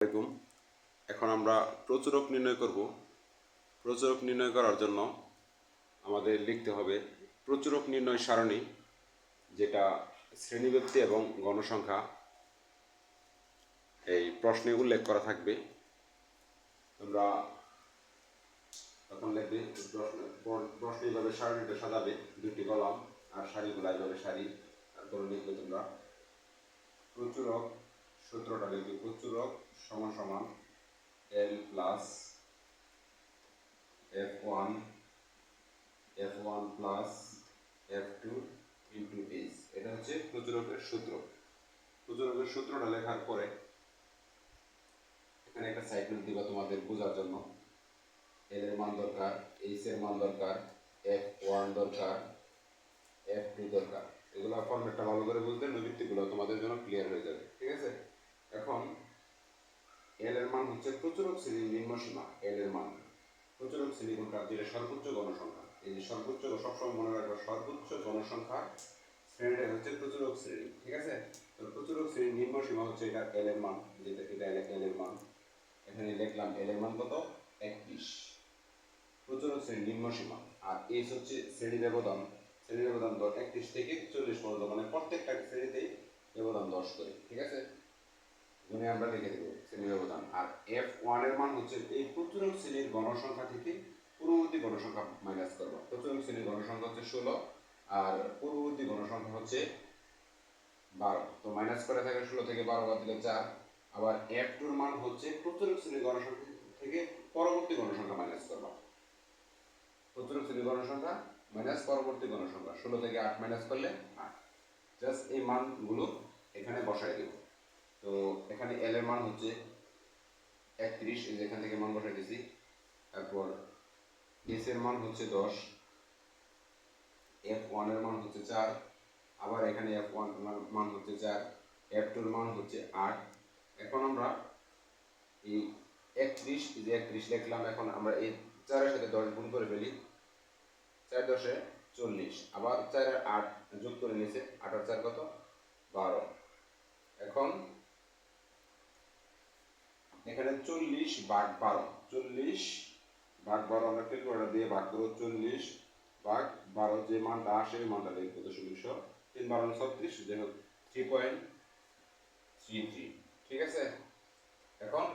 আলাইকুম। এখন আমরা প্রচুরক নির্ণয় করব। প্রচুরক নির্ণয় করার জন্য আমাদের লিখতে হবে প্রচুরক নির্ণয় সারণী, যেটা শ্রেণীব্যক্তি এবং গণসংখ্যা এই প্রশ্নে উল্লেখ করা থাকবে। তোমরা তখন লিখবে প্রশ্ন এইভাবে সারণীটা সাজাবে, দুটি কলাম, আর সারিগুলো এইভাবে সারি, তারপরে লিখবে তোমরা প্রচুরক সূত্রটা লিখবে প্রচুরক সমান সমান L plus F one F one plus F two into H এটা হচ্ছে প্রচুরকের সূত্র। প্রচুরকের সূত্রটা লেখার পরে এখানে একটা সাইড নোট দিবা তোমাদের বোঝার জন্য। এল এর মান দরকার এইচ এর মান দরকার এফ ওয়ান দরকার এফ টু দরকার। এগুলো ফর্মেটটা ভালো করে বুঝলে নৈবিত্তিগুলো তোমাদের জন্য ক্লিয়ার হয়ে যাবে ঠিক আছে এখন এল এর মান হচ্ছে প্রচুরক শ্রেণির নিম্ন সীমা এল এর মান। প্রচুরক শ্রেণি কোনটা যেটা সর্বোচ্চ গণসংখ্যা এই যে সর্বোচ্চ সবসময় মনে রাখবে সর্বোচ্চ গণসংখ্যা শ্রেণীটা হচ্ছে প্রচুরক শ্রেণি, ঠিক আছে? তো প্রচুরক শ্রেণির নিম্ন সীমা হচ্ছে এটা এল এর মান, যেটা এটা এল এর মান। এখানে লিখলাম এল এর মান কত? একত্রিশ। প্রচুরক শ্রেণির নিম্ন সীমা। আর এইচ হচ্ছে শ্রেণি ব্যবধান। শ্রেণি ব্যবধান একত্রিশ থেকে চল্লিশ পর্যন্ত মানে প্রত্যেকটা শ্রেণীতেই ব্যবধান দশ করে, ঠিক আছে? গুণে আমরা লিখে দেবো শ্রেণি ব্যবধান। আর এফ ওয়ানের মান হচ্ছে এই প্রচুরক শ্রেণির গণসংখ্যা থেকে পূর্ববর্তী গণসংখ্যা মাইনাস করব। প্রচুরক শ্রেণির গণসংখ্যা হচ্ছে ষোলো, আর পূর্ববর্তী গণসংখ্যা হচ্ছে বারো। তো মাইনাস করে থাকে ষোলো থেকে বারো, বাদ দিলে চার। আবার এফ টুর মান হচ্ছে প্রচুরক শ্রেণির গণসংখ্যা থেকে পরবর্তী গণসংখ্যা মাইনাস করবা। প্রচুরক শ্রেণির গণসংখ্যা মাইনাস পরবর্তী গণসংখ্যা। ষোলো থেকে আট মাইনাস করলে আট। জাস্ট এই মানগুলো এখানে বসাই দেব। তো এখানে এল এর মান হচ্ছে একত্রিশ, এই যে এখান থেকে মান বসাই দিছি। তারপর এস এর মান হচ্ছে দশ এফ ওয়ানের মান হচ্ছে চার, আবার এখানে এফ ওয়ান মান হচ্ছে চার এফ টুর মান হচ্ছে আট। এখন আমরা এই একত্রিশ যে একত্রিশ লিখলাম, এখন আমরা এই চারের সাথে দশ গুণ করে ফেলি। চার দশে চল্লিশ, আবার চার আট যোগ করে নিয়েছে, আট আর চার কত? বারো। এখন এখানে চল্লিশ ভাগ বারো, চল্লিশ ভাগ বারো আমরা ক্যালকুলেটার দিয়ে ভাগ করব চল্লিশ ভাগ বারো, যে মানটা আসে ওই মানটা লিখব দশমিকশো তিন বারো ছত্রিশ যে হোক থ্রি পয়েন্ট থ্রি থ্রি ঠিক আছে? এখন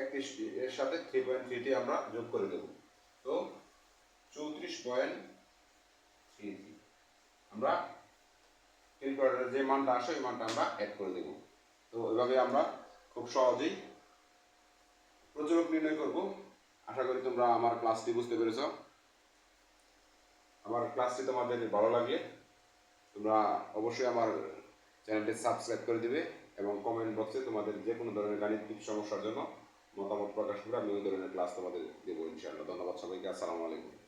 একত্রিশ এর সাথে থ্রি পয়েন্ট থ্রিটি আমরা যোগ করে দেবো। তো চৌত্রিশ পয়েন্ট থ্রি থ্রি আমরা ক্যালকুলেটারে যে মানটা আসে, ওই মানটা আমরা অ্যাড করে দেবো। তো এভাবে আমরা খুব সহজেই প্রচুরক নির্ণয় করব। আশা করি তোমরা আমার ক্লাসটি বুঝতে পেরেছ। আমার ক্লাসটি তোমাদের ভালো লাগলে তোমরা অবশ্যই আমার চ্যানেলটি সাবস্ক্রাইব করে দিবে এবং কমেন্ট বক্সে তোমাদের যে কোনো ধরনের গাণিতিক সমস্যার জন্য মতামত প্রকাশ করে আমি ওই ধরনের ক্লাস তোমাদের দেবো ইনশাআল্লাহ। ধন্যবাদ সবাইকে। আসসালামু আলাইকুম।